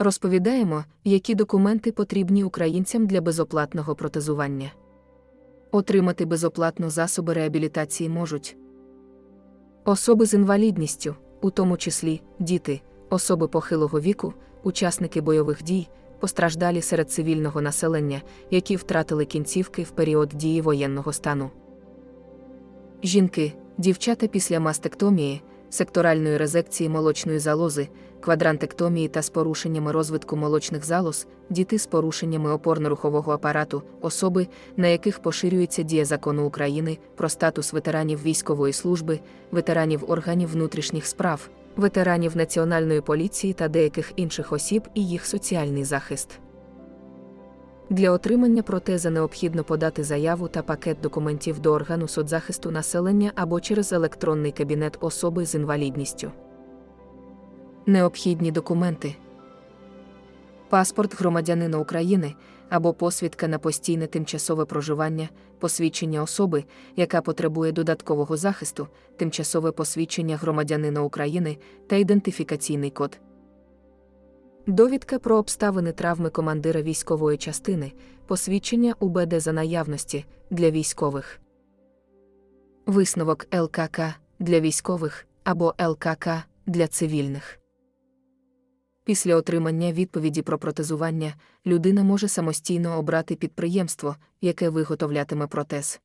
Розповідаємо, які документи потрібні українцям для безоплатного протезування. Отримати безоплатно засоби реабілітації можуть особи з інвалідністю, у тому числі діти, особи похилого віку, учасники бойових дій, постраждалі серед цивільного населення, які втратили кінцівки в період дії воєнного стану. Жінки, дівчата після мастектомії, секторальної резекції молочної залози, квадрантектомії та з порушеннями розвитку молочних залоз, діти з порушеннями опорно-рухового апарату, особи, на яких поширюється дія закону України про статус ветеранів військової служби, ветеранів органів внутрішніх справ, ветеранів Національної поліції та деяких інших осіб і їх соціальний захист. Для отримання протеза необхідно подати заяву та пакет документів до органу соцзахисту населення або через електронний кабінет особи з інвалідністю. Необхідні документи. Паспорт громадянина України або посвідка на постійне тимчасове проживання, посвідчення особи, яка потребує додаткового захисту, тимчасове посвідчення громадянина України та ідентифікаційний код. Довідка про обставини травми командира військової частини, посвідчення УБД за наявності для військових. Висновок ЛКК для військових або ЛКК для цивільних. Після отримання відповіді про протезування людина може самостійно обрати підприємство, яке виготовлятиме протез.